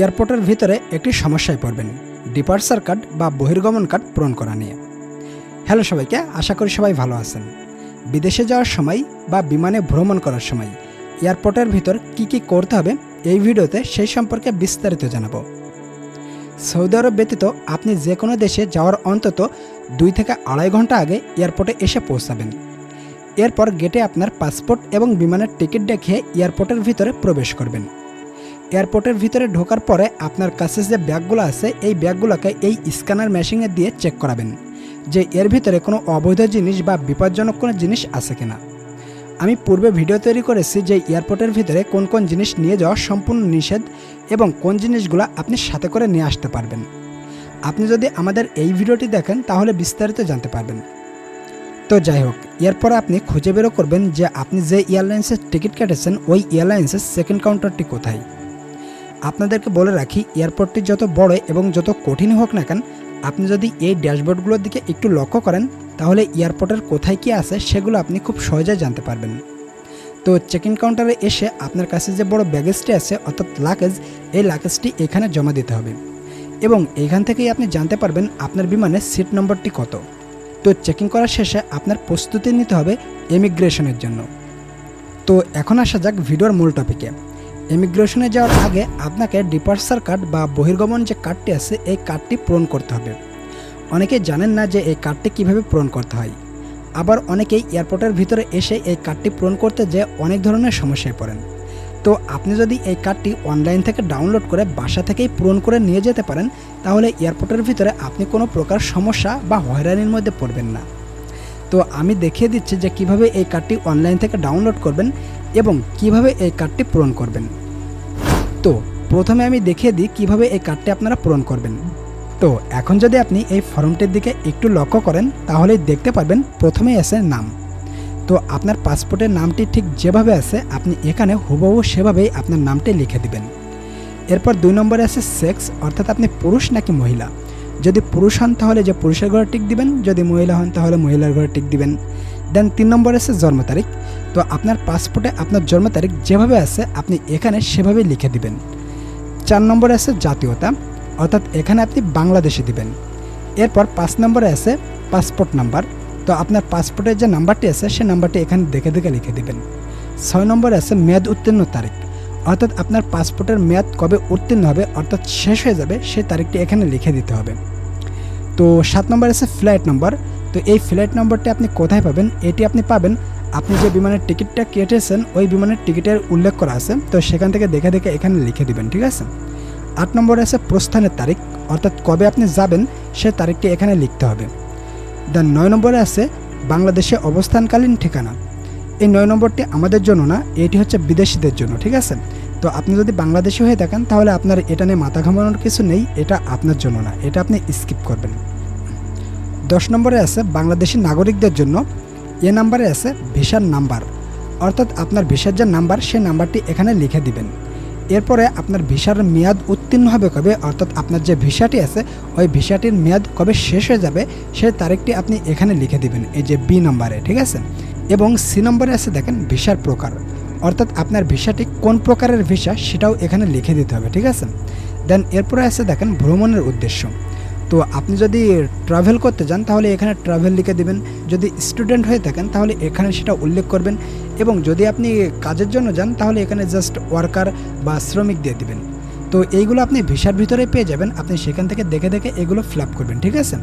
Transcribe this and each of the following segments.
এয়ারপোর্টের ভিতরে একটি সমস্যায় পড়বেন ডিপার্সার কার্ড বা বহির্গমন কার্ড পূরণ করা নিয়ে। হ্যালো সবাইকে, আশা করি সবাই ভালো আছেন। বিদেশে যাওয়ার সময় বা বিমানে ভ্রমণ করার সময় এয়ারপোর্টের ভিতর কি কি করতে হবে এই ভিডিওতে সেই সম্পর্কে বিস্তারিত জানাব। সৌদি আরব ব্যতীত আপনি যে কোনো দেশে যাওয়ার অন্তত দুই থেকে আড়াই ঘণ্টা আগে এয়ারপোর্টে এসে পৌঁছাবেন। এরপর গেটে আপনার পাসপোর্ট এবং বিমানের টিকিট দেখিয়ে এয়ারপোর্টের ভিতরে প্রবেশ করবেন। এয়ারপোর্টের ভিতরে ঢোকার পরে আপনার কাছে যে ব্যাগগুলো আছে, এই ব্যাগগুলোকে এই স্ক্যানার মেশিনে দিয়ে চেক করাবেন যে এর ভিতরে কোনো অবৈধ জিনিস বা বিপজ্জনক কোনো জিনিস আছে কিনা। আমি পূর্বে ভিডিও তৈরি করেছি যে এয়ারপোর্টের ভিতরে কোন কোন জিনিস নিয়ে যাওয়া সম্পূর্ণ নিষেধ এবং কোন জিনিসগুলো আপনি সাথে করে নিয়ে আসতে পারবেন। আপনি যদি আমাদের এই ভিডিওটি দেখেন, তাহলে বিস্তারিত জানতে পারবেন। তো যাই হোক, এরপর আপনি খুঁজে বেরো করবেন যে আপনি যে এয়ারলাইন্সের টিকিট কেটেছেন, ওই এয়ারলাইন্সের সেকেন্ড কাউন্টারটি কোথায়। আপনাদেরকে বলে রাখি, এয়ারপোর্টটি যত বড় এবং যত কঠিন হোক না কেন, আপনি যদি এই ড্যাশবোর্ডগুলোর দিকে একটু লক্ষ্য করেন, তাহলে এয়ারপোর্টের কোথায় কী আছে সেগুলো আপনি খুব সহজে জানতে পারবেন। তো চেক ইন কাউন্টারে এসে আপনার কাছে যে বড় ব্যাগেজটি আছে, অর্থাৎ লাগেজ এই লাগেজটি এখানে জমা দিতে হবে। এবং এখান থেকেই আপনি জানতে পারবেন আপনার বিমানের সিট নম্বরটি কত। তো চেকিং করার শেষে আপনার প্রস্তুতি নিতে হবে ইমিগ্রেশনের জন্য। তো এখন আসা যাক ভিডিওর মূল টপিকে ইমিগ্রেশনে যাওয়ার আগে আপনাকে ডিপার্সার কার্ড বা বহির্গমন যে কার্ডটি আছে, এই কার্ডটি পূরণ করতে হবে। অনেকে জানেন না যে এই কার্ডটি কীভাবে পূরণ করতে হয়। আবার অনেকেই এয়ারপোর্টের ভিতরে এসে এই কার্ডটি পূরণ করতে যে অনেক ধরনের সমস্যায় পড়েন। তো আপনি যদি এই কার্ডটি অনলাইন থেকে ডাউনলোড করে বাসা থেকেই পূরণ করে নিয়ে যেতে পারেন, তাহলে এয়ারপোর্টের ভিতরে আপনি কোনো প্রকার সমস্যা বা হয়রানির মধ্যে পড়বেন না। তো আমি দেখিয়ে দিচ্ছি যে কীভাবে এই কার্ডটি অনলাইন থেকে ডাউনলোড করবেন এবং কীভাবে এই কার্ডটি পূরণ করবেন। তো প্রথমে আমি দেখিয়ে দিই কীভাবে এই কার্ডটি আপনারা পূরণ করবেন। তো এখন যদি আপনি এই ফর্মটির দিকে একটু লক্ষ্য করেন, তাহলেই দেখতে পারবেন প্রথমেই আছে নাম। তো আপনার পাসপোর্টের নামটি ঠিক যেভাবে আছে, আপনি এখানে হুবহু সেভাবেই আপনার নামটি লিখে দিবেন। এরপর দুই নম্বরে আছে সেক্স, অর্থাৎ আপনি পুরুষ নাকি মহিলা? যদি পুরুষ হন, তাহলে যে পুরুষের ঘরে টিক দিবেন, যদি মহিলা হন, তাহলে মহিলার ঘরে টিক দিবেন। দেন তিন নম্বরে আছে জন্ম তারিখ। তো আপনার পাসপোর্টে আপনার জন্ম তারিখ যেভাবে আছে, আপনি এখানে সেভাবেই লিখে দিবেন। চার নম্বরে আছে জাতীয়তা, অর্থাৎ এখানে আপনি বাংলাদেশে দিবেন। এরপর পাঁচ নম্বরে আছে পাসপোর্ট নাম্বার তো আপনার পাসপোর্টের যে নাম্বারটি আছে, সে নাম্বারটি এখানে দেখে দেখে লিখে দিবেন। ছয় নম্বরে আছে মেয়াদ উত্তীর্ণ তারিখ, অর্থাৎ আপনার পাসপোর্টের মেয়াদ কবে উত্তীর্ণ হবে, অর্থাৎ শেষ হয়ে যাবে সেই তারিখটি এখানে লিখে দিতে হবে। তো সাত নম্বর আছে ফ্লাইট নম্বর তো এই ফ্লাইট নম্বরটি আপনি কোথায় পাবেন, এটি আপনি পাবেন। আপনি যে বিমানের টিকিটটা কেটেছেন, ওই বিমানের টিকিটের উল্লেখ করা আছে। তো সেখান থেকে দেখে দেখে এখানে লিখে দিবেন, ঠিক আছে? আট নম্বরে আছে প্রস্থানের তারিখ, অর্থাৎ কবে আপনি যাবেন, সে তারিখটি এখানে লিখতে হবে। দেন নয় নম্বরে আছে বাংলাদেশে অবস্থানকালীন ঠিকানা। এই নয় নম্বরটি আমাদের জন্য না, এটি হচ্ছে বিদেশিদের জন্য, ঠিক আছে? তো আপনি যদি বাংলাদেশি হয়ে থাকেন, তাহলে আপনার এটা নিয়ে মাথা ঘামানোর কিছু নেই, এটা আপনার জন্য না, এটা আপনি স্কিপ করবেন। দশ নম্বরে আছে বাংলাদেশি নাগরিকদের জন্য। এ নাম্বারে আছে ভিসার নাম্বার। অর্থাৎ আপনার ভিসার যে নাম্বার সেই নাম্বারটি এখানে লিখে দিবেন। এরপরে আপনার ভিসার মেয়াদ উত্তীর্ণ হবে কবে? অর্থাৎ আপনার যে ভিসাটি আছে, ওই ভিসাটির মেয়াদ কবে শেষ হয়ে যাবে সেই তারিখটি আপনি এখানে লিখে দিবেন, এই যে বি নম্বরে, ঠিক আছে? এবং সি নম্বরে আছে দেখেন ভিসার প্রকার। অর্থাৎ আপনার ভিসাটি কোন প্রকারের ভিসা, সেটাও এখানে লিখে দিতে হবে, ঠিক আছে? দেন এরপরে আছে দেখেন ভ্রমণের উদ্দেশ্য। তো আপনি যদি ট্রাভেল করতে যান, তাহলে এখানে ট্রাভেল লিখে দেবেন। যদি স্টুডেন্ট হয়ে থাকেন, তাহলে এখানে সেটা উল্লেখ করবেন। এবং যদি আপনি কাজের জন্য যান, তাহলে এখানে জাস্ট ওয়ার্কার বা শ্রমিক দিয়ে দিবেন। তো এইগুলো আপনি ভিসার ভিতরে পেয়ে যাবেন। আপনি সেখান থেকে দেখে দেখে এগুলো ফিল করবেন, ঠিক আছে?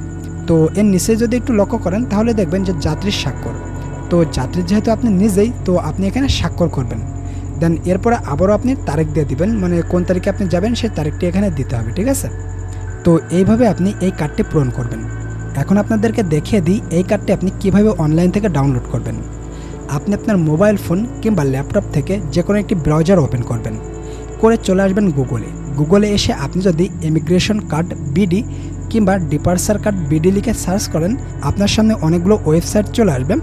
তো এর নিচে যদি একটু লক্ষ্য করেন, তাহলে দেখবেন যে যাত্রীর স্বাক্ষর। তো যাত্রীর যেহেতু আপনি নিজেই, তো আপনি এখানে স্বাক্ষর করবেন। দেন এরপরে আবারও আপনি তারিখ দিয়ে দিবেন। মানে কোন তারিখে আপনি যাবেন, সেই তারিখটি এখানে দিতে হবে, ঠিক আছে? তো এইভাবে আপনি এই কার্ডটি পূরণ করবেন। এখন আপনাদেরকে দেখিয়ে দিই এই কার্ডটি আপনি কীভাবে অনলাইন থেকে ডাউনলোড করবেন। আপনি আপনার মোবাইল ফোন কিংবা ল্যাপটপ থেকে যে কোনো একটি ব্রাউজার ওপেন করবেন। করে চলে আসবেন গুগলে গুগলে এসে আপনি যদি ইমিগ্রেশন কার্ড বিডি কিংবা ডিপার্সার কার্ড বিডি লিখে সার্চ করেন, আপনার সামনে অনেকগুলো ওয়েবসাইট চলে আসবে।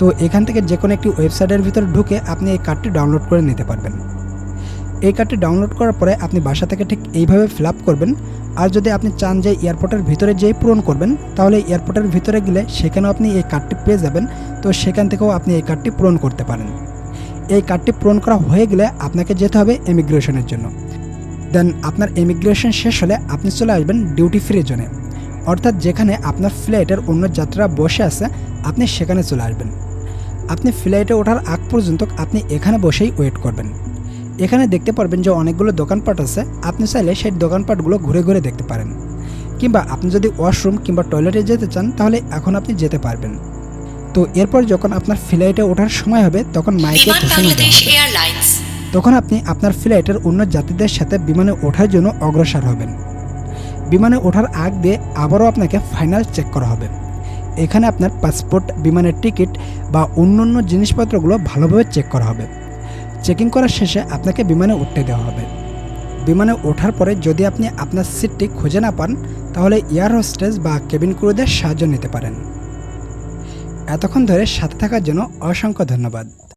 তো এখান থেকে যে কোনো একটি ওয়েবসাইটের ভিতরে ঢুকে আপনি এই কার্ডটি ডাউনলোড করে নিতে পারবেন। এই কার্ডটি ডাউনলোড করার পরে আপনি বাসা থেকে ঠিক এইভাবে ফিল আপ করবেন। আর যদি আপনি চান যে এয়ারপোর্টের ভিতরে যেই পূরণ করবেন, তাহলে এয়ারপোর্টের ভিতরে গেলে সেখানেও আপনি এই কার্ডটি পেয়ে যাবেন। তো সেখান থেকেও আপনি এই কার্ডটি পূরণ করতে পারেন। এই কার্ডটি পূরণ করা হয়ে গেলে আপনাকে যেতে হবে ইমিগ্রেশনের জন্য। দেন আপনার ইমিগ্রেশন শেষ হলে আপনি চলে আসবেন ডিউটি ফ্রি জোনে। অর্থাৎ যেখানে আপনার ফ্লাইটের অন্য যাত্রীরা বসে আছে, আপনি সেখানে চলে আসবেন। আপনি ফ্লাইটে ওঠার আগ পর্যন্ত আপনি এখানে বসেই ওয়েট করবেন। এখানে দেখতে পারবেন যে অনেকগুলো দোকানপাট আছে। আপনি চাইলে সেই দোকানপাটগুলো ঘুরে ঘুরে দেখতে পারেন। কিংবা আপনি যদি ওয়াশরুম কিংবা টয়লেটে যেতে চান তাহলে এখন আপনি যেতে পারবেন। তো এরপর যখন আপনার ফ্লাইটে ওঠার সময় হবে তখন মাইকে ঘোষণা। তখন আপনি আপনার ফ্লাইটের অন্য যাত্রীদের সাথে বিমানে ওঠার জন্য অগ্রসর হবেন। বিমানে ওঠার আগ দিয়ে আবারও আপনাকে ফাইনাল চেক করা হবে। এখানে আপনার পাসপোর্ট বিমানের টিকিট বা অন্য অন্য জিনিসপত্রগুলো ভালোভাবে চেক করা হবে। চেকিং করার শেষে আপনাকে বিমানে উঠতে দেওয়া হবে। বিমানে ওঠার পরে যদি আপনি আপনার সিটটি খুঁজে না পান, তাহলে এয়ার হোস্টেস বা কেবিন ক্রুদের সাহায্য নিতে পারেন। এতক্ষণ ধরে সাথে থাকার জন্য অসংখ্য ধন্যবাদ।